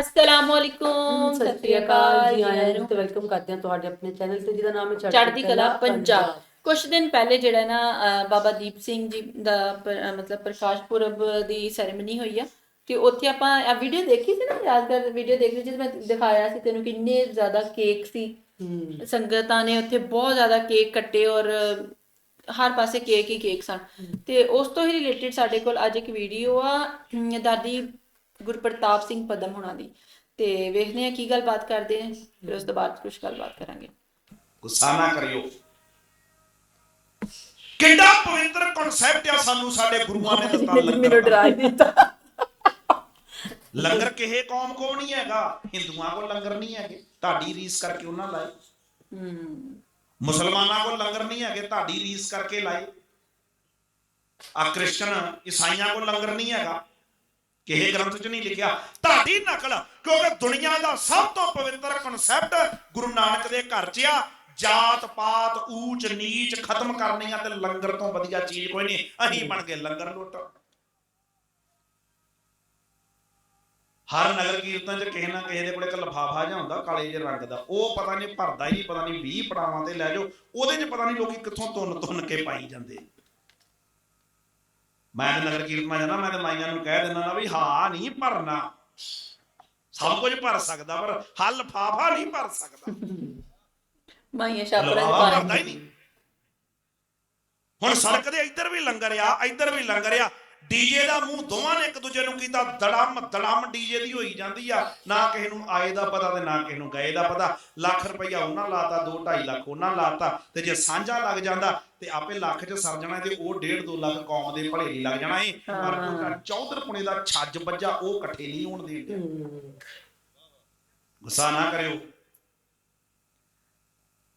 ਅਸਲਾਮ ਵਾਲੇਕੁਮ ਸਤਿ ਸ਼੍ਰੀ ਅਕਾਲ ਜੀ ਆਇਆਂ ਨੂੰ ਤੇ ਵੈਲਕਮ ਕਰਦੇ ਹਾਂ ਤੁਹਾਡੇ ਆਪਣੇ ਚੈਨਲ ਤੇ ਜਿਹਦਾ ਨਾਮ ਹੈ ਚੜ੍ਹਦੀ ਕਲਾ ਪੰਜਾਬ। ਕੁਝ ਦਿਨ ਪਹਿਲੇ ਜਿਹੜਾ ਨਾ ਬਾਬਾ ਦੀਪ ਸਿੰਘ ਜੀ ਦਾ ਮਤਲਬ ਪ੍ਰਕਾਸ਼ ਪੁਰਬ ਦੀ ਸੈਰੇਮਨੀ ਹੋਈ ਆ। ਤੇ ਉੱਥੇ ਆਪਾਂ ਆ ਵੀਡੀਓ ਦੇਖੀ ਸੀ ਨਾ ਯਾਦਗਾਰ ਵੀਡੀਓ ਦੇਖ ਰਹੀ ਜਿਸ ਮੈਂ ਦਿਖਾਇਆ ਸੀ ਤੈਨੂੰ ਕਿੰਨੇ ਜ਼ਿਆਦਾ ਕੇਕ ਸੀ। ਸੰਗਤਾਂ ਨੇ ਉੱਥੇ ਬਹੁਤ ਜ਼ਿਆਦਾ ਕੇਕ ਕੱਟੇ ਔਰ ਹਰ ਪਾਸੇ ਕੇਕ ਹੀ ਕੇਕ ਸਨ। ਤੇ ਉਸ ਤੋਂ ਹੀ ਰਿਲੇਟਡ ਸਾਡੇ ਕੋਲ ਅੱਜ ਇੱਕ ਵੀਡੀਓ ਆ ਦਾਦੀ ਗੁਰਪ੍ਰਤਾਪ ਸਿੰਘ ਪਦਮ ਹੋਣਾ ਦੀ। ਤੇ ਵੇਖਦੇ ਆ ਕੀ ਗੱਲਬਾਤ ਕਰਦੇ ਆ ਫਿਰ ਉਸ ਤੋਂ ਬਾਅਦ ਕੁਝ ਗੱਲਬਾਤ ਕਰਾਂਗੇ। ਗੁੱਸਾ ਨਾ ਕਰਿਓ। ਕਿੰਨਾ ਪਵਿੱਤਰ ਕਨਸੈਪਟ ਆ ਸਾਨੂੰ ਸਾਡੇ ਗੁਰੂਆਂ ਨੇ ਦਿੱਤਾ ਮੈਨੂੰ। ਡਰਾ ਦਿੱਤਾ। ਲੰਗਰ ਕਿਸੇ ਕੌਮ ਕੋ ਨਹੀਂ ਹੈਗਾ ਹਿੰਦੂਆਂ ਕੋਲ ਲੰਗਰ ਨਹੀਂ ਹੈਗੇ। ਤੁਹਾਡੀ ਰੀਸ ਕਰਕੇ ਉਹਨਾਂ ਲਾਏ। ਮੁਸਲਮਾਨਾਂ ਕੋਲ ਲੰਗਰ ਨਹੀਂ ਹੈਗੇ ਤੁਹਾਡੀ ਰੀਸ ਕਰਕੇ ਲਾਏ। ਆ ਕ੍ਰਿਸਚਨ ਈਸਾਈਆਂ ਕੋਲ ਲੰਗਰ ਨਹੀਂ ਹੈਗਾ। ਕਿਸੇ ਗ੍ਰੰਥ 'ਚ ਨਹੀਂ ਲਿਖਿਆ? ਤੁਹਾਡੀ ਨਕਲ ਕਿਉਂਕਿ ਦੁਨੀਆ ਦਾ ਸਭ ਤੋਂ ਪਵਿੱਤਰ ਕਨਸੈਪਟ ਗੁਰੂ ਨਾਨਕ ਦੇ ਘਰ 'ਚ ਆ। ਜਾਤ ਪਾਤ ਊਚ ਨੀਚ ਖਤਮ ਕਰਨੀ ਆ ਤੇ ਲੰਗਰ ਤੋਂ ਵਧੀਆ ਚੀਜ਼ ਕੋਈ ਨਹੀਂ। ਅਸੀਂ ਬਣ ਗਏ ਲੰਗਰ ਲੁੱਟ। ਹਰ ਨਗਰ ਕੀਰਤਨ 'ਚ ਕਿਸੇ ਨਾ ਕਿਸੇ ਦੇ ਕੋਲੇ ਇੱਕ ਲਫਾਫਾ ਜਿਹਾ ਹੁੰਦਾ ਕਾਲੇ ਜਿਹੇ ਰੰਗ ਦਾ। ਉਹ ਪਤਾ ਨਹੀਂ ਭਰਦਾ ਹੀ ਨਹੀਂ ਪਤਾ ਨਹੀਂ 20 ਪੜਾਵਾਂ ਤੇ ਲੈ ਜਾਓ। ਉਹਦੇ 'ਚ ਪਤਾ ਨਹੀਂ ਲੋਕੀ ਕਿੱਥੋਂ ਤੁੰਨ ਤੁੰਨ ਕੇ ਪਾਈ ਜਾਂਦੇ ਮੈਂ ਤੇ ਨਗਰ ਕੀਰਤਨਾਂ ਜਾਣਾ ਮੈਂ ਤੇ ਮਾਈਆਂ ਨੂੰ ਕਹਿ ਦਿੰਦਾ ਨਾ ਵੀ ਹਾਂ ਨਹੀਂ ਭਰਨਾ। ਸਭ ਕੁਝ ਭਰ ਸਕਦਾ ਪਰ ਹੱਲ ਲਫਾਫਾ ਨਹੀਂ ਭਰ ਸਕਦਾ। ਮਾਈਆਂ ਪਾਣੀ ਹੀ ਨਹੀਂ। ਹੁਣ ਸੜਕ ਦੇ ਇੱਧਰ ਵੀ ਲੰਗਰ ਆ ਇੱਧਰ ਵੀ ਲੰਗਰ ਆ ਡੀਜੇ ਦਾ ਮੂੰਹ ਦੋਵਾਂ ਨੇ ਇੱਕ ਦੂਜੇ ਨੂੰ ਕੀਤਾ ਦੜਮ ਦੜਮ ਡੀਜੇ ਦੀ ਹੋਈ ਜਾਂਦੀ ਆ। ਨਾ ਕਿਸੇ ਨੂੰ ਆਏ ਦਾ ਪਤਾ ਤੇ ਨਾ ਕਿਸੇ ਨੂੰ ਗਏ ਦਾ ਪਤਾ। ਲੱਖ ਰੁਪਈਆ ਉਹਨਾਂ ਲਾਤਾ 2 2.5 ਲੱਖ ਉਹਨਾਂ ਲਾਤਾ। ਤੇ ਜੇ ਸਾਂਝਾ ਲੱਗ ਜਾਂਦਾ ਤੇ ਆਪੇ ਲੱਖ ਚ ਸਰ ਜਾਣਾ ਤੇ ਉਹ 1.5 2 ਲੱਖ ਕੌਮ ਦੇ ਭਲੇ ਲਈ ਲੱਗ ਜਾਣਾ ਏ। ਪਰ ਕੋਈ ਚੌਧਰ ਪੁਣੇ ਦਾ ਛੱਜ ਵੱਜਾ ਉਹ ਇਕੱਠੇ ਨਹੀਂ ਹੋਣ ਦੇਣਗੇ। ਗੁੱਸਾ ਨਾ ਕਰਿਓ।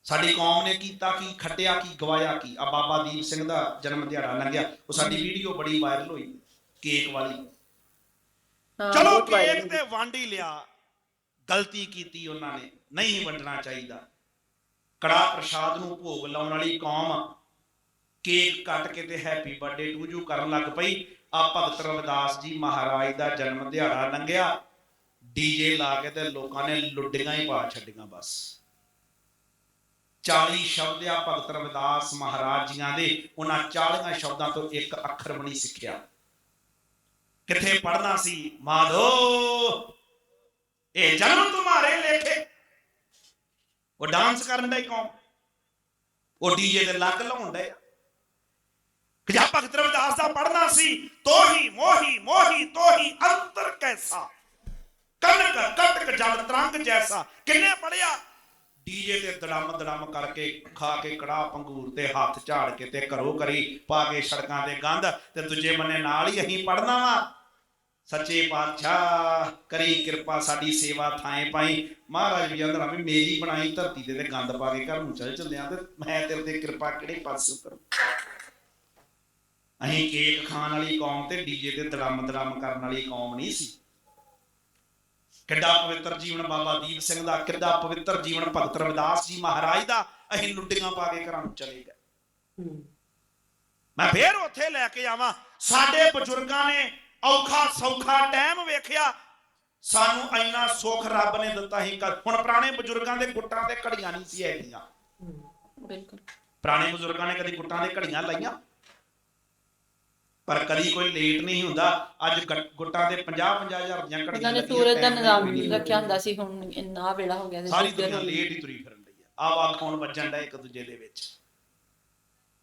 ਸਾਡੀ ਕੌਮ ਨੇ ਕੀਤਾ ਕੀ ਖੱਟਿਆ ਕੀ ਗਵਾਇਆ ਕੀ? ਆ ਬਾਬਾ ਦੀਪ ਸਿੰਘ ਦਾ ਜਨਮ ਦਿਹਾੜਾ ਲੰਘਿਆ। ਉਹ ਸਾਡੀ ਵੀਡੀਓ ਬੜੀ ਵਾਇਰਲ ਹੋਈ ਕੇਕ ਵਾਲੀ। ਚਲੋ ਕੇਕ ਤੇ ਵੰਡ ਹੀ ਲਿਆ। ਗਲਤੀ ਕੀਤੀ ਉਹਨਾਂ ਨੇ। ਨਹੀਂ ਵੰਡਣਾ ਚਾਹੀਦਾ। ਕੜਾ ਪ੍ਰਸ਼ਾਦ ਨੂੰ ਭੋਗ ਲਾਉਣ ਵਾਲੀ ਕੌਮ ਕੇਕ ਕੱਟ ਕੇ ਤੇ ਹੈਪੀ ਬਰਥਡੇ ਟੂ ਯੂ ਕਰਨ ਲੱਗ ਪਈ। ਆ ਭਗਤ ਰਵਿਦਾਸ ਜੀ ਮਹਾਰਾਜ ਦਾ ਜਨਮ ਦਿਹਾੜਾ ਲੰਘਿਆ। ਡੀਜੇ ਲਾ ਕੇ ਤੇ ਲੋਕਾਂ ਨੇ ਲੁੱਡੀਆਂ ਹੀ ਪਾ ਛੱਡੀਆਂ ਬਸ। 40 ਸ਼ਬਦ ਆ ਭਗਤ ਰਵਿਦਾਸ ਮਹਾਰਾਜ ਜੀਆਂ ਦੇ ਉਹਨਾਂ 40 ਸ਼ਬਦਾਂ ਤੋਂ ਇੱਕ ਅੱਖਰ ਵੀ ਨਹੀਂ ਸਿੱਖਿਆ। ਕਿੱਥੇ ਪੜਨਾ ਸੀ? ਮਾਧੋ, ਇਹ ਜਨਮ ਤੁਹਾਰੇ ਲੇਖੇ। ਉਹ ਡਾਂਸ ਕਰਨ ਦਾ ਕੌਮ ਉਹ ਡੀਜੇ ਦੇ ਲੱਗ ਲਾਉਣ ਦਾ ਕਿ ਜਾ ਭਗਤ ਰਵਿਦਾਸ ਦਾ ਪੜਨਾ ਸੀ? ਤੋਹੀ, ਮੋਹੀ ਮੋਹੀ, ਤੋਹੀ, ਅੰਤਰ ਕੈਸਾ? ਕਨਕ, ਕਟਕ, ਜਲ ਤਰੰਗ ਜੈਸਾ। ਕਿੰਨੇ ਪੜਿਆ ਡੀਜੇ ਤੇ ਦੜਮ ਦੜਮ ਕਰਕੇ ਖਾ ਕੇ ਕੜਾ ਪੰਗੂਰ ਤੇ ਹੱਥ ਝਾੜ ਕੇ ਤੇ ਘਰੋ ਕਰੀ ਪਾ ਕੇ ਸੜਕਾਂ ਤੇ ਗੰਦ ਤੇ ਦੂਜੇ ਬੰਨੇ ਨਾਲ ਹੀ ਅਸੀਂ ਪੜਨਾ ਵਾ। ਸੱਚੇ ਪਾਤਸ਼ਾਹ, ਕਰੀ ਕਿਰਪਾ ਸਾਡੀ ਸੇਵਾ ਥਾਏ ਪਾਈ। ਮਹਾਰਾਜ ਵੀ ਅੰਦਰ ਵੀ ਮੇਰੀ ਬਣਾਈ ਧਰਤੀ ਤੇ ਤੇ ਗੰਦ ਪਾ ਕੇ ਘਰ ਨੂੰ ਚੱਲ ਚੱਲਿਆ ਤੇ ਮੈਂ ਤੇਰੇ ਤੇ ਕਿਰਪਾ ਕਿਹੜੇ ਪਾਸੇ ਕਰਾਂ ਅਸੀਂ ਕੇਕ ਖਾਣ ਵਾਲੀ ਕੌਮ ਤੇ ਡੀਜੇ ਤੇ ਦੜਮ ਦੜਮ ਕਰਨ ਵਾਲੀ ਕੌਮ ਨਹੀਂ ਸੀ। ਕਿੱਡਾ ਪਵਿੱਤਰ ਜੀਵਨ ਬਾਬਾ ਦੀਪ ਸਿੰਘ ਦਾ ਕਿੱਡਾ ਪਵਿੱਤਰ ਜੀਵਨ ਭਗਤ ਰਵਿਦਾਸ ਜੀ ਮਹਾਰਾਜ ਦਾ ਅਸੀਂ ਲੁੱਡੀਆਂ ਪਾ ਕੇ ਘਰਾਂ ਨੂੰ ਚਲੇ ਗਏ। ਹੂੰ। ਮੈਂ ਫੇਰ ਉੱਥੇ ਲੈ ਕੇ ਆਵਾਂ। ਸਾਡੇ ਬਜ਼ੁਰਗਾਂ ਨੇ ਔਖਾ ਸੌਖਾ ਟਾਈਮ ਵੇਖਿਆ। ਸਾਨੂੰ ਇੰਨਾ ਸੁੱਖ ਰੱਬ ਨੇ ਦਿੱਤਾ ਸੀ ਕਦ ਹੁਣ ਪੁਰਾਣੇ ਬਜ਼ੁਰਗਾਂ ਦੇ ਗੁੱਟਾਂ ਤੇ ਘੜੀਆਂ ਨਹੀਂ ਸੀ ਹੈਗੀਆਂ। ਬਿਲਕੁਲ। ਪੁਰਾਣੇ ਬਜ਼ੁਰਗਾਂ ਨੇ ਕਦੀ ਗੁੱਟਾਂ ਦੇ ਘੜੀਆਂ ਲਾਈਆਂ? ਪਰ ਕਦੀ ਕੋਈ ਲੇਟ ਨਹੀਂ ਹੁੰਦਾ। ਅੱਜ ਗੁੱਟਾਂ ਦੇ 50 50000 ਦੀਆਂ ਘੜੀਆਂ ਇਹਨਾਂ ਨੇ ਸੂਰਜ ਦਾ ਨਿਜ਼ਾਮ ਰੱਖਿਆ ਹੁੰਦਾ ਸੀ ਹੁਣ ਇੰਨਾ ਵੇਲਾ ਹੋ ਗਿਆ ਤੇ ਸਾਰੀ ਦੁਨੀਆ ਲੇਟ ਹੀ ਤੁਰੀ ਫਿਰਨ ਡਈ ਆ। ਆ ਵਾ ਕੌਣ ਵੱਜਣ ਦਾ ਇੱਕ ਦੂਜੇ ਦੇ ਵਿੱਚ?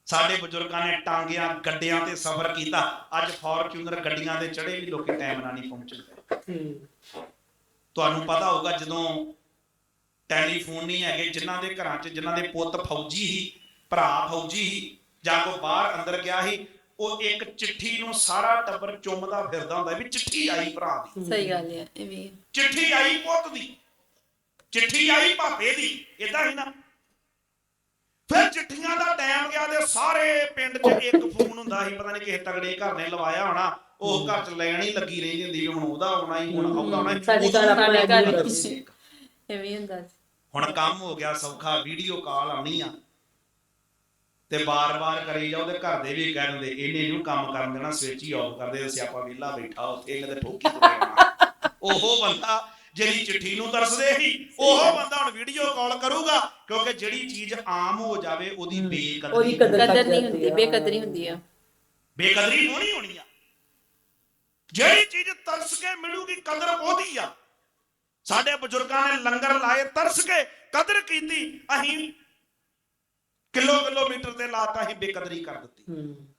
ਸਾਡੇ ਬਜ਼ੁਰਗਾਂ ਨੇ ਟਾਂਗਿਆਂ ਗੱਡਿਆਂ ਤੇ ਸਫ਼ਰ ਕੀਤਾ। ਅੱਜ ਫੋਰਚੂਨਰ ਗੱਡੀਆਂ ਦੇ ਚੜੇ ਵੀ ਲੋਕੀ ਟਾਈਮ ਨਾਲ ਨਹੀਂ ਪਹੁੰਚਦੇ ਹੂੰ ਤੁਹਾਨੂੰ ਪਤਾ ਹੋਊਗਾ ਜਦੋਂ ਟੈਲੀਫੋਨ ਨਹੀਂ ਹੈਗੇ ਜਿਨ੍ਹਾਂ ਦੇ ਘਰਾਂ 'ਚ ਜਿਨ੍ਹਾਂ ਦੇ ਪੁੱਤ ਫੌਜੀ ਸੀ ਭਰਾ ਫੌਜੀ ਸੀ ਜਾਂ ਕੋ ਬਾਹਰ ਅੰਦਰ ਗਿਆ ਸੀ ਉਹ ਇੱਕ ਚਿੱਠੀ ਨੂੰ ਸਾਰਾ ਟੱਬਰ ਚੁੰਮਦਾ ਫਿਰਦਾ ਹੁੰਦਾ ਵੀ ਚਿੱਠੀ ਆਈ ਭਰਾ ਦੀ। ਸਹੀ ਗੱਲ ਹੈ ਇਹ ਵੀ। ਚਿੱਠੀ ਆਈ ਪੁੱਤ ਦੀ। ਚਿੱਠੀ ਆਈ ਭਾਪੇ ਦੀ ਇਦਾਂ ਹੀ ਨਾ। ਫਿਰ ਚਿੱਠੀਆਂ ਦਾ ਟਾਈਮ ਗਿਆ ਤੇ ਸਾਰੇ ਪਿੰਡ 'ਚ ਇੱਕ ਫੋਨ ਹੁੰਦਾ ਸੀ ਪਤਾ ਨਹੀਂ ਕਿਸੇ ਤਗੜੇ ਘਰ ਨੇ ਲਵਾਇਆ ਹੋਣਾ ਉਹ ਘਰ 'ਚ ਲੈਣ ਹੀ ਲੱਗੀ ਰਹਿੰਦੀ ਹੁੰਦੀ ਵੀ ਹੁਣ ਉਹਦਾ ਆਉਣਾ ਹੀ ਹੁਣ ਉਹਦਾ ਆਉਣਾ ਹੀ। ਸਾਡੇ ਘਰ ਆਪਣਾ ਘਰ। ਇਹ ਵੀ ਹੁੰਦਾ ਸੀ। ਹੁਣ ਕੰਮ ਹੋ ਗਿਆ ਸੌਖਾ ਵੀਡੀਓ ਕਾਲ ਆਉਣੀ ਆ। ਤੇ ਬਾਰ-ਬਾਰ ਕਰੀ ਜਾਓ ਤੇ ਘਰ ਦੇ ਵੀ ਕਹਿ ਦਿੰਦੇ ਇਹਨੇ ਨੂੰ ਕੰਮ ਕਰਨ ਦੇਣਾ ਸਵਿਚ ਹੀ ਆਫ ਕਰਦੇ ਤੇ ਸਿਆਪਾ ਵਿਹਲਾ ਬੈਠਾ ਉੱਥੇ ਇਹਨੇ ਤੇ ਠੋਕੀ ਤੁਰੇ ਆਉਣਾ ਉਹ ਬੰਦਾ ਜਿਹੜੀ ਚਿੱਠੀ ਨੂੰ ਤਰਸਦੇ ਸੀ ਉਹ ਬੰਦਾ ਹੁਣ ਵੀਡੀਓ ਕਾਲ ਕਰੂਗਾ ਕਿਉਂਕਿ ਜਿਹੜੀ ਚੀਜ਼ ਆਮ ਹੋ ਜਾਵੇ ਉਹਦੀ ਉਹਦੀ ਬੇਕਦਰੀ ਕਦਰ ਨਹੀਂ ਹੁੰਦੀ। ਬੇਕਦਰੀ ਹੁੰਦੀ ਆ। ਬੇਕਦਰੀ ਹੋਣੀ ਹੋਣੀ ਆ। ਜਿਹੜੀ ਚੀਜ਼ ਤਰਸ ਕੇ ਮਿਲੂਗੀ ਕਦਰ ਉਹਦੀ ਆ। ਸਾਡੇ ਬਜ਼ੁਰਗਾਂ ਨੇ ਲੰਗਰ ਲਾਏ ਤਰਸ ਕੇ ਕਦਰ ਕੀਤੀ ਅਸੀਂ ਕਿਲੋ ਕਿਲੋਮੀਟਰ ਤੇ ਲਾਤਾ ਅਸੀਂ ਬੇਕਦਰੀ ਕਰ ਦਿੱਤੀ। ਹੂੰ।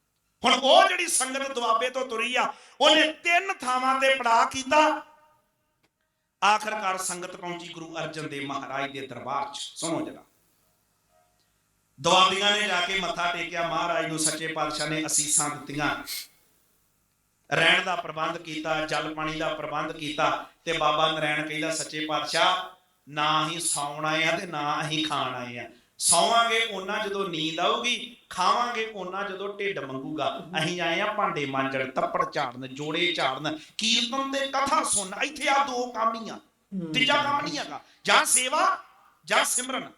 ਹੁਣ ਉਹ ਜਿਹੜੀ ਸੰਗਤ ਦੁਆਬੇ ਤੋਂ ਤੁਰੀ ਆ ਉਹਨੇ ਤਿੰਨ ਥਾਵਾਂ ਤੇ ਪੜਾ ਕੀਤਾ। ਆਖਰਕਾਰ ਸੰਗਤ ਪਹੁੰਚੀ ਗੁਰੂ ਅਰਜਨ ਦੇਵ ਮਹਾਰਾਜ ਦੇ ਦਰਬਾਰ 'ਚ ਸੁਣੋ ਜਰਾ ਦੁਆਬੀਆਂ ਨੇ ਜਾ ਕੇ ਮੱਥਾ ਟੇਕਿਆ ਮਹਾਰਾਜ ਨੂੰ ਸੱਚੇ ਪਾਤਸ਼ਾਹ ਨੇ ਅਸੀਸਾਂ ਦਿੱਤੀਆਂ। ਰਹਿਣ ਦਾ ਪ੍ਰਬੰਧ ਕੀਤਾ ਜਲ ਪਾਣੀ ਦਾ ਪ੍ਰਬੰਧ ਕੀਤਾ ਤੇ ਬਾਬਾ ਨਰੈਣ ਕਹਿੰਦਾ ਸੱਚੇ ਪਾਤਸ਼ਾਹ ਨਾ ਹੀ ਸੌਣ ਆਏ ਆ ਤੇ ਨਾ ਹੀ ਖਾਣ ਆਏ ਆ। ਸੌਵਾਂਗੇ ਉਹਨਾਂ ਜਦੋਂ ਨੀਂਦ ਆਊਗੀ ਖਾਵਾਂਗੇ ਉਹਨਾਂ ਜਦੋਂ ਢਿੱਡ ਮੰਗੂਗਾ। ਅਸੀਂ ਆਏ ਆ ਭਾਂਡੇ ਮਾਂਜਣ ਤੱਪੜ ਝਾੜਨ ਜੋੜੇ ਝਾੜਨ ਕੀਰਤਨ ਤੇ ਕਥਾ ਸੁਣਨ ਇੱਥੇ ਆ ਦੋ ਕੰਮ ਹੀ ਆ। ਤੀਜਾ ਕੰਮ ਨਹੀਂ ਹੈਗਾ ਜਾਂ ਸੇਵਾ ਜਾਂ ਸਿਮਰਨ।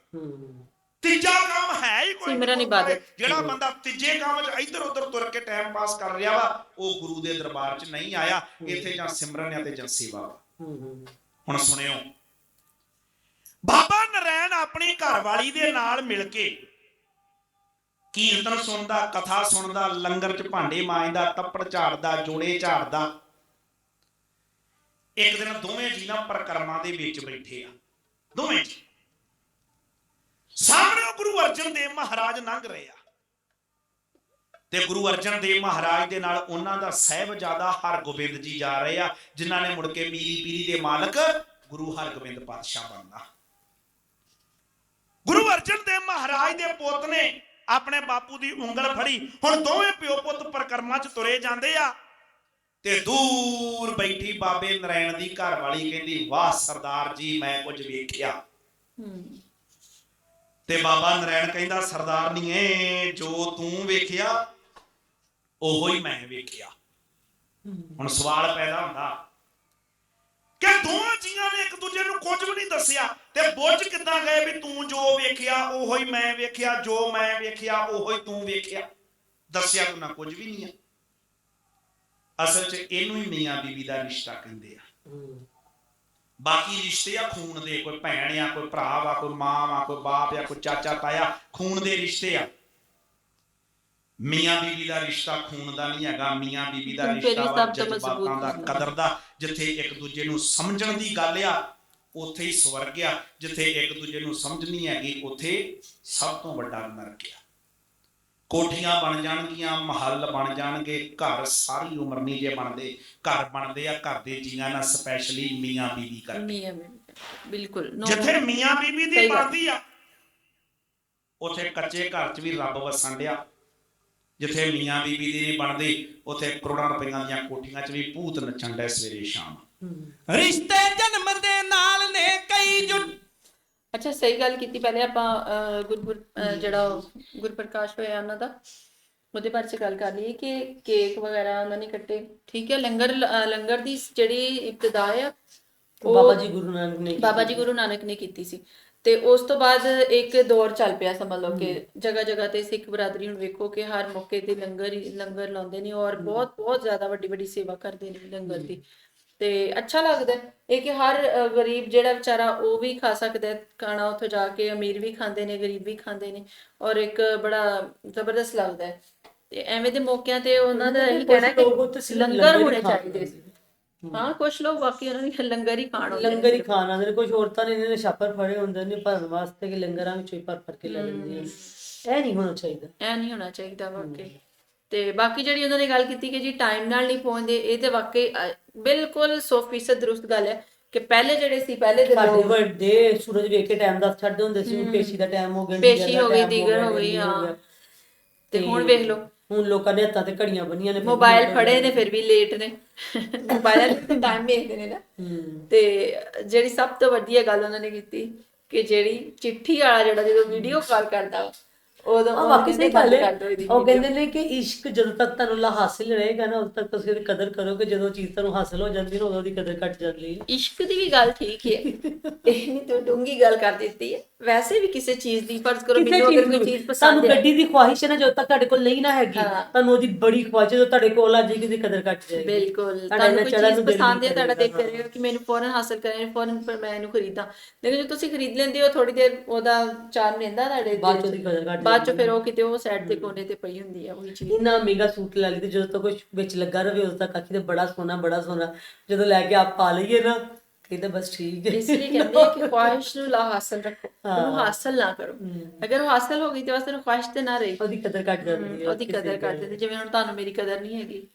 ਤੀਜਾ ਕੰਮ ਹੈ ਹੀ ਕੋਈ ਸਿਮਰਨ ਇਬਾਦਤ। ਜਿਹੜਾ ਬੰਦਾ ਤੀਜੇ ਕੰਮ 'ਚ ਇੱਧਰ ਉੱਧਰ ਤੁਰ ਕੇ ਟਾਈਮ ਪਾਸ ਕਰ ਰਿਹਾ ਵਾ ਉਹ ਗੁਰੂ ਦੇ ਦਰਬਾਰ 'ਚ ਨਹੀਂ ਆਇਆ। ਇੱਥੇ ਜਾਂ ਸਿਮਰਨ ਆ ਤੇ ਜਾਂ ਸੇਵਾ ਹੁਣ ਸੁਣਿਓ ਬਾਬਾ ਨਰੈਣ ਆਪਣੀ ਘਰਵਾਲੀ ਦੇ ਨਾਲ ਮਿਲ ਕੇ ਕੀਰਤਨ ਸੁਣਦਾ, ਕਥਾ ਸੁਣਦਾ, ਲੰਗਰ 'ਚ ਭਾਂਡੇ ਮਾਂਜਦਾ, ਤੱਪੜ ਝਾੜਦਾ, ਜੋੜੇ ਝਾੜਦਾ। ਇੱਕ ਦਿਨ ਦੋਵੇਂ ਜੀ ਨਾ ਪ੍ਰਕਰਮਾਂ ਦੇ ਵਿੱਚ ਬੈਠੇ ਆ। ਦੋਵੇਂ ਜੀ। ਸਾਹਮਣੇ ਗੁਰੂ ਅਰਜਨ ਦੇਵ ਮਹਾਰਾਜ ਲੰਘ ਰਹੇ ਆ। ਤੇ ਗੁਰੂ ਅਰਜਨ ਦੇਵ ਮਹਾਰਾਜ ਦੇ ਨਾਲ ਉਹਨਾਂ ਦਾ ਸਹਿਬਜ਼ਾਦਾ ਹਰਗੋਬਿੰਦ ਜੀ ਜਾ ਰਹੇ ਆ, ਜਿਨ੍ਹਾਂ ਨੇ ਮੁੜ ਕੇ ਮੀਰੀ ਪੀਰੀ ਦੇ ਮਾਲਕ ਗੁਰੂ ਹਰਗੋਬਿੰਦ ਪਾਤਸ਼ਾਹ ਬਣਨਾ। ਮਹਾਰਾਜ ਦੇ ਪੁੱਤ ਨੇ ਆਪਣੇ ਬਾਪੂ ਦੀ ਉਂਗਲ ਫੜੀ। ਹੁਣ ਦੋਵੇਂ ਪਿਓ ਪੁੱਤ ਪ੍ਰਕਰਮਾਂ 'ਚ ਤੁਰੇ ਜਾਂਦੇ ਆ। ਤੇ ਦੂਰ ਬੈਠੀ ਬਾਬੇ ਨਰੈਣ ਦੀ ਘਰ ਵਾਲੀ ਕਹਿੰਦੀ, ਵਾਹ ਸਰਦਾਰ ਜੀ, ਮੈਂ ਕੁਝ ਵੇਖਿਆ। ਤੇ ਬਾਬਾ ਨਰੈਣ ਕਹਿੰਦਾ ਸਰਦਾਰਨੀਏ ਜੋ ਤੂੰ ਵੇਖਿਆ, ਉਹੋ ਹੀ ਮੈਂ ਵੇਖਿਆ। ਹੁਣ ਸਵਾਲ ਪੈਦਾ ਹੁੰਦਾ ਕਿ ਦੋਵਾਂ ਜੀਆਂ ਨੇ ਇੱਕ ਦੂਜੇ ਨੂੰ ਕੁਝ ਵੀ ਨਹੀਂ ਦੱਸਿਆ। ਤੇ ਬੁੱਝ ਕਿੱਦਾਂ ਗਏ ਵੀ ਤੂੰ ਜੋ ਵੇਖਿਆ, ਉਹੋ ਹੀ ਮੈਂ ਵੇਖਿਆ, ਜੋ ਮੈਂ ਵੇਖਿਆ, ਉਹੋ ਹੀ ਤੂੰ ਵੇਖਿਆ। ਦੱਸਿਆ ਤੂੰ ਨਾ ਕੁਝ ਵੀ ਨਹੀਂ ਹੈ ਅਸਲ 'ਚ ਇਹਨੂੰ ਹੀ ਮੀਆਂ ਬੀਬੀ ਦਾ ਰਿਸ਼ਤਾ ਕਹਿੰਦੇ ਆ। ਬਾਕੀ ਰਿਸ਼ਤੇ ਆ, ਖੂਨ ਦੇ, ਕੋਈ ਭੈਣ ਆ, ਕੋਈ ਭਰਾ ਵਾ, ਕੋਈ ਮਾਂ ਵਾ, ਕੋਈ ਬਾਪ ਆ, ਕੋਈ ਚਾਚਾ ਤਾਇਆ, ਖੂਨ ਦੇ ਰਿਸ਼ਤੇ ਆ। ਮੀਆਂ ਬੀਬੀ ਦਾ ਰਿਸ਼ਤਾ ਖੂਨ ਦਾ ਨਹੀਂ ਹੈਗਾ ਮੀਆਂ ਬੀਬੀ ਦਾ ਰਿਸ਼ਤਾ ਵਾ ਜਜ਼ਬਾਤਾਂ ਦਾ। ਕਦਰ ਦਾ ਜਿੱਥੇ ਇੱਕ ਦੂਜੇ ਨੂੰ ਸਮਝਣ ਦੀ ਗੱਲ ਆ ਉੱਥੇ ਹੀ ਸਵਰਗ ਆ ਜਿੱਥੇ ਇੱਕ ਦੂਜੇ ਨੂੰ ਸਮਝ ਨਹੀਂ ਹੈਗੀ ਉੱਥੇ ਸਭ ਤੋਂ ਵੱਡਾ ਨਰਕ ਆ ਕੋਠੀਆਂ ਬਣ ਜਾਣਗੀਆਂ ਮਹੱਲ ਬਣ ਜਾਣਗੇ ਘਰ ਸਾਰੀ ਉਮਰ ਨਹੀਂ ਜੇ ਬਣਦੇ ਘਰ ਬਣਦੇ ਆ ਘਰ ਦੇ ਜੀਆਂ ਨਾਲ ਸਪੈਸ਼ਲੀ ਮੀਆਂ ਬੀਬੀ ਕਰਕੇ ਮੀਆਂ ਬੀਬੀ। ਬਿਲਕੁਲ ਜਿੱਥੇ ਮੀਆਂ ਬੀਬੀ ਦੀ। ਬਣਦੀ ਆ ਉਥੇ ਕੱਚੇ ਘਰ 'ਚ ਵੀ ਰੱਬ ਵਸਣ ਡਿਆ ਜਿੱਥੇ ਮੀਆਂ ਬੀਬੀ ਦੀ ਨਹੀਂ ਬਣਦੀ ਉਥੇ ਕਰੋੜਾਂ ਰੁਪਈਆਂ ਦੀਆਂ ਕੋਠੀਆਂ 'ਚ ਵੀ ਭੂਤ ਨੱਚਣ ਡੈ ਸਵੇਰੇ ਸ਼ਾਮ। ਹੂੰ। ਰਿਸ਼ਤੇ ਜਨਮ ਦੇ ਨਾਲ ਨੇ ਕਈ ਜੁਟ ਅੱਛਾ ਸਹੀ ਗੱਲ ਕੀਤੀ। ਪਹਿਲੇ ਆਪਾਂ ਗੁਰਪੁਰ ਜਿਹੜਾ ਗੁਰਪ੍ਰਕਾਸ਼ ਹੋਇਆ ਉਹਨਾਂ ਦਾ ਉਹਦੇ ਬਾਰੇ ਚ ਗੱਲ ਕਰ ਲਈਏ ਕਿ ਕੇਕ ਵਗੈਰਾ ਉਹਨਾਂ ਨੇ ਕੱਟੇ। ਠੀਕ ਹੈ ਲੰਗਰ ਲੰਗਰ ਦੀ ਜਿਹੜੀ ਇਬਤਦਾ ਆ ਉਹ ਬਾਬਾ ਜੀ ਗੁਰੂ ਨਾਨਕ ਨੇ ਬਾਬਾ ਜੀ ਗੁਰੂ ਨਾਨਕ ਨੇ ਕੀਤੀ ਸੀ। ਤੇ ਉਸ ਤੋਂ ਬਾਅਦ ਇੱਕ ਦੌਰ ਚੱਲ ਪਿਆ ਸਮਝ ਲਓ ਕਿ ਜਗ੍ਹਾ ਜਗ੍ਹਾ ਤੇ ਸਿੱਖ ਬਰਾਦਰੀ ਹੁਣ ਵੇਖੋ ਕਿ ਹਰ ਮੌਕੇ ਤੇ ਲੰਗਰ ਲੰਗਰ ਲਾਉਂਦੇ ਨੇ ਔਰ ਬਹੁਤ ਬਹੁਤ ਜ਼ਿਆਦਾ ਵੱਡੀ ਵੱਡੀ ਸੇਵਾ ਕਰਦੇ ਨੇ ਲੰਗਰ ਦੀ। ਤੇ ਅੱਛਾ ਲੱਗਦਾ ਇਹ ਕਿ ਹਰ ਗਰੀਬ ਜਿਹੜਾ ਵਿਚਾਰਾ ਉਹ ਵੀ ਖਾ ਸਕਦਾ ਖਾਣਾ ਉੱਥੇ ਜਾ ਕੇ ਅਮੀਰ ਵੀ ਖਾਂਦੇ ਨੇ ਗਰੀਬ ਵੀ ਖਾਂਦੇ ਨੇ ਔਰ ਇੱਕ ਬੜਾ ਜ਼ਬਰਦਸਤ ਲੱਗਦਾ ਹੈ। ਤੇ ਐਵੇਂ ਦੇ ਮੌਕਿਆਂ ਤੇ ਉਹਨਾਂ ਦਾ ਇਹ ਕਹਿਣਾ ਕਿ ਲੰਗਰ ਹੋਣੇ ਚਾਹੀਦੇ ਸੀ। ਹਾਂ ਕੁਝ ਲੋਕ ਬਾਕੀ ਉਹਨਾਂ ਨੇ ਲੰਗਰ ਹੀ ਖਾਣ ਆਉਂਦੇ ਲੰਗਰ ਹੀ ਖਾਣ ਆਉਂਦੇ ਨੇ ਕੁਝ ਔਰਤਾਂ ਨੇ ਇਹਨਾਂ ਨੇ ਛਾਪਰ ਫੜੇ ਹੁੰਦੇ ਨੇ ਭਰਨ ਵਾਸਤੇ ਕਿ ਲੰਗਰਾਂ ਵਿੱਚੋਂ ਹੀ ਭਰ ਭਰ ਕੇ ਲੈ ਲੈਂਦੀਆਂ ਇਹ ਨਹੀਂ ਹੋਣਾ ਚਾਹੀਦਾ। ਐ ਨਹੀਂ ਹੋਣਾ ਚਾਹੀਦਾ ਵਾਕਈ। ਤੇ ਬਾਕੀ ਜਿਹੜੀ ਉਹਨਾਂ ਨੇ ਗੱਲ ਕੀਤੀ ਕਿ ਜੀ ਟਾਈਮ ਨਾਲ ਨਹੀਂ ਪਹੁੰਚਦੇ ਇਹ ਤੇ ਵਾਕਈ ਬਿਲਕੁਲ 100% ਦਰੁਸਤ ਗੱਲ ਹੈ ਕਿ ਪਹਿਲੇ ਜਿਹੜੇ ਸੀ ਪਹਿਲੇ ਦੇ ਸਾਡੇ ਵੱਡੇ ਸੂਰਜ ਵੇਖ ਕੇ ਟਾਈਮ ਦੱਸ ਛੱਡਦੇ ਹੁੰਦੇ ਸੀ ਪੇਸ਼ੀ ਦਾ ਟਾਈਮ ਹੋ ਗਿਆ ਪੇਸ਼ੀ ਦਾ ਹੋ ਗਈ, ਦੀਗਰ ਹੋ ਗਈ, ਹਾਂ। ਤੇ ਹੁਣ ਵੇਖ ਲਓ। ਹੁਣ ਲੋਕਾਂ ਦੇ ਹੱਥਾਂ ਤੇ ਘੜੀਆਂ ਬੰਨੀਆਂ ਨੇ ਫਿਰ ਮੋਬਾਈਲ ਵੀ ਫੜੇ ਨੇ ਫਿਰ ਵੀ ਲੇਟ ਨੇ। ਮੋਬਾਈਲ ਤੇ ਟਾਈਮ ਵੇਖਦੇ ਨੇ ਨਾ। ਹੂੰ। ਤੇ ਜਿਹੜੀ ਸਭ ਤੋਂ ਵਧੀਆ ਗੱਲ ਉਹਨਾਂ ਨੇ ਕੀਤੀ ਕਿ ਜਿਹੜੀ ਚਿੱਠੀ ਵਾਲਾ ਜਿਹੜਾ ਜਦੋਂ ਵੀਡੀਓ ਕਾਲ ਕਰਦਾ ਵਾ, ਉਦੋਂ ਆ ਉਹ ਵਾਕਈ ਸਹੀ ਗੱਲ ਹੈ। ਉਹ। ਕਹਿੰਦੇ ਨੇ ਕਿ ਇਸ਼ਕ ਜਦੋਂ ਤੱਕ ਤੁਹਾਨੂੰ ਲਾ ਹਾਸਿਲ ਰਹੇਗਾ ਨਾ ਉਦੋਂ ਤੱਕ ਤੁਸੀਂ ਇਹਦੀ ਕਦਰ ਕਰੋਗੇ ਜਦੋਂ ਚੀਜ਼ ਤੁਹਾਨੂੰ ਹਾਸਿਲ ਹੋ ਜਾਂਦੀ ਨਾ ਉਦੋਂ ਦੀ ਕਦਰ ਘਟ ਜਾਂਦੀ ਹੈ। ਇਸ਼ਕ ਦੀ ਵੀ ਗੱਲ ਠੀਕ ਹੈ ਇਹ ਨਹੀਂ ਤੂੰ ਡੂੰਗੀ ਗੱਲ ਕਰ ਦਿੱਤੀ ਹੈ। ਵੈਸੇ ਵੀ ਕਿਸੇ ਚੀਜ਼ ਦੀ ਫਰਜ਼ ਕਰੋ ਮੈਨੂੰ ਅਗਰ ਕੋਈ ਚੀਜ਼ ਤੁਹਾਨੂੰ ਪਸੰਦ ਹੈ। ਗੱਡੀ ਦੀ ਖੁਆਇਸ਼ ਹੈ ਨਾ ਜਦੋਂ ਤੱਕ ਤੁਹਾਡੇ ਕੋਲ ਨਹੀਂ ਨਾ ਹੈਗੀ। ਤੁਹਾਨੂੰ ਉਹਦੀ ਬੜੀ ਖੁਆਇਸ਼ ਹੈ, ਜਦੋਂ ਤੁਹਾਡੇ ਕੋਲ ਆ ਜਾਏਗੀ ਉਹਦੀ ਕਦਰ ਘਟ ਜਾਏਗੀ। ਬਿਲਕੁਲ। ਤੁਹਾਨੂੰ ਕੋਈ ਚੀਜ਼ ਪਸੰਦ ਹੈ ਤੁਹਾਡਾ ਦੇਖ ਰਹੇ ਹੋ ਕਿ ਮੈਨੂੰ ਫੌਰਨ ਹਾਸਲ ਕਰਨੀ ਫੌਰਨ ਪਰ ਮੈਂ ਇਹਨੂੰ ਖਰੀਦਾਂ। ਲੇਕਿਨ ਜੇ ਤੁਸੀਂ ਖਰੀਦ ਲੈਂਦੇ ਹੋ ਥੋੜੀ ਦੇਰ ਉਹਦਾ ਚਾਰਮ ਰਹਿੰਦਾ ਤੁਹਾਡੇ ਬਾਅਦ ਚ ਉਹਦੀ ਕਦਰ ਘੱਟ ਬਾਅਦ ਚ ਜਾਂਦੀ ਫਿਰ ਉਹ ਕਿਤੇ ਉਹ ਸਾਈਡ ਤੇ ਕੋਨੇ ਤੇ ਪਈ ਹੁੰਦੀ ਹੈ ਉਹੀ ਚੀਜ਼। ਇੰਨਾ ਮਹਿੰਗਾ ਸੂਟ ਲੈ ਲਈ ਤੇ ਜਦੋਂ ਤੱਕ ਕੁਝ ਵਿੱਚ ਲੱਗਾ ਰਵੇ ਉਦੋਂ ਤੱਕ ਆਖੀ ਤੇ ਬੜਾ ਸੋਹਣਾ ਬੜਾ ਸੋਹਣਾ। ਜਦੋਂ ਲੈ ਕੇ ਆਪ ਪਾ ਲਈਏ ਨਾ ਕਹਿੰਦੇ ਬਸ ਠੀਕ ਹੈ। ਇਸ ਲਈ ਕਹਿੰਦੇ ਆ ਕਿ ਖੁਆਇਸ਼ ਨੂੰ ਲਾ ਹਾਸਲ ਰੱਖੋ ਉਹਨੂੰ ਹਾਸਲ ਨਾ ਕਰੋ। ਅਗਰ ਉਹ ਹਾਸਲ ਹੋ ਗਈ ਤੇ ਬਸ ਤੈਨੂੰ ਖੁਆਇਸ਼ ਤੇ ਨਾ ਰਹੀ। ਉਹਦੀ ਕਦਰ ਘਟ ਜਾਂਦੀ ਹੈ ਉਹਦੀ ਕਦਰ ਕਰਦੇ ਤੇ ਜਿਵੇਂ ਹੁਣ ਤੁਹਾਨੂੰ ਮੇਰੀ ਕਦਰ ਨਹੀਂ ਹੈਗੀ।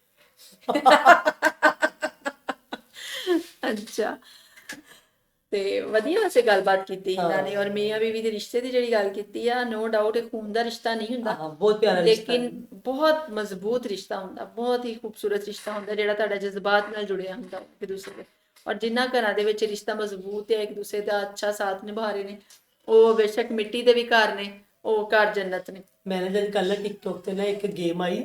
ਅੱਛਾ। ਤੇ ਵਧੀਆ ਵੈਸੇ ਗੱਲਬਾਤ ਕੀਤੀ ਇਹਨਾਂ ਨੇ ਔਰ ਮੀਆਂ ਬੀਵੀ ਦੇ ਰਿਸ਼ਤੇ ਦੀ ਜਿਹੜੀ ਗੱਲ ਕੀਤੀ ਆ ਨੋ ਡਾਊਟ ਇਹ ਖੂਨ ਦਾ ਰਿਸ਼ਤਾ ਨਹੀਂ ਹੁੰਦਾ। ਹਾਂ ਬਹੁਤ ਪਿਆਰਾ ਰਿਸ਼ਤਾ ਲੇਕਿਨ ਬਹੁਤ ਮਜ਼ਬੂਤ ਰਿਸ਼ਤਾ ਹੁੰਦਾ ਬਹੁਤ ਹੀ ਖੂਬਸੂਰਤ ਰਿਸ਼ਤਾ ਹੁੰਦਾ ਜਿਹੜਾ ਤੁਹਾਡਾ ਜਜ਼ਬਾਤ ਨਾਲ ਜੁੜਿਆ ਹੁੰਦਾ ਇੱਕ ਦੂਸਰੇ ਦੇ। ਔਰ ਜਿੰਨਾ ਘਰਾਂ ਦੇ ਵਿੱਚ ਰਿਸ਼ਤਾ ਮਜ਼ਬੂਤ ਹੈ ਇੱਕ ਦੂਸਰੇ ਦਾ ਅੱਛਾ ਸਾਥ ਨਿਭਾ ਰਹੇ ਨੇ ਉਹ ਬੇਸ਼ੱਕ ਮਿੱਟੀ ਦੇ ਵੀ ਘਰ ਨੇ ਉਹ ਘਰ ਜੰਨਤ ਨੇ। ਮੈਨੇ ਜਦ ਕੱਲ ਟਿਕਟੋਕ ਤੇ ਨਾ ਇੱਕ ਗੇਮ ਆਈ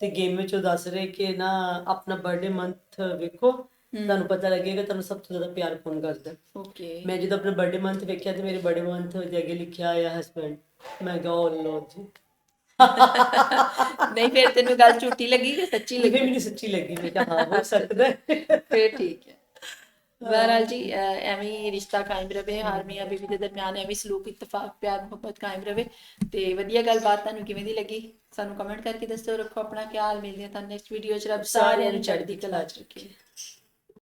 ਤੇ ਗੇਮ ਵਿੱਚ ਉਹ ਦੱਸ ਰਹੇ ਕਿ ਨਾ ਆਪਣਾ ਬਰਥਡੇ ਮੰਥ ਵੇਖੋ ਤੁਹਾਨੂੰ ਪਤਾ ਲੱਗੇਗਾ ਤੁਹਾਨੂੰ ਸਭ ਤੋਂ ਜ਼ਿਆਦਾ ਪਿਆਰ ਕੌਣ ਕਰਦਾ। ਓਕੇ ਮੈਂ ਜਦੋਂ ਆਪਣਾ ਬਰਥਡੇ ਮੰਥ ਵੇਖਿਆ ਤੇ ਮੇਰੇ ਬਰਥਡੇ ਮੰਥ ਦੇ ਅੱਗੇ ਲਿਖਿਆ ਆਇਆ ਹਸਬੈਂਡ ਮੈਂ ਕਿਹਾ ਓ ਲੋ ਜੀ। ਨਹੀਂ ਫਿਰ ਤੈਨੂੰ ਗੱਲ ਝੂਠੀ ਲੱਗੀ ਕਿ ਸੱਚੀ ਲੱਗੇ? ਮੈਨੂੰ ਸੱਚੀ ਲੱਗੀ ਮੈਂ ਕਿਹਾ ਹਾਂ ਹੋ ਸਕਦਾ ਫਿਰ ਠੀਕ ਹੈ। ਬਹਰਾਲ ਜੀ ਐਵੇਂ ਹੀ ਰਿਸ਼ਤਾ ਕਾਇਮ ਰਵੇ ਹਰ ਮੀਆਂ ਬੀਵੀ ਦੇ ਦਰਮਿਆਨ ਐਵੇਂ ਸਲੂਕ ਇਤਫਾਕ ਪਿਆਰ ਮੁਹੱਬਤ ਕਾਇਮ ਰਵੇ ਤੇ ਵਧੀਆ ਗੱਲਬਾਤ ਤੁਹਾਨੂੰ ਕਿਵੇਂ ਦੀ ਲੱਗੀ? ਸਾਨੂੰ ਕਮੈਂਟ ਕਰਕੇ ਦੱਸੋ ਰੱਖੋ ਆਪਣਾ ਖਿਆਲ ਮਿਲਦੇ ਹਾਂ ਤੁਹਾਨੂੰ ਨੈਕਸਟ ਵੀਡੀਓ ਚ। ਰੱਬ ਸਾਰਿਆਂ ਨੂੰ ਚੜ੍ਹਦੀ ਕਲਾ ਚ ਰੱਖੇ।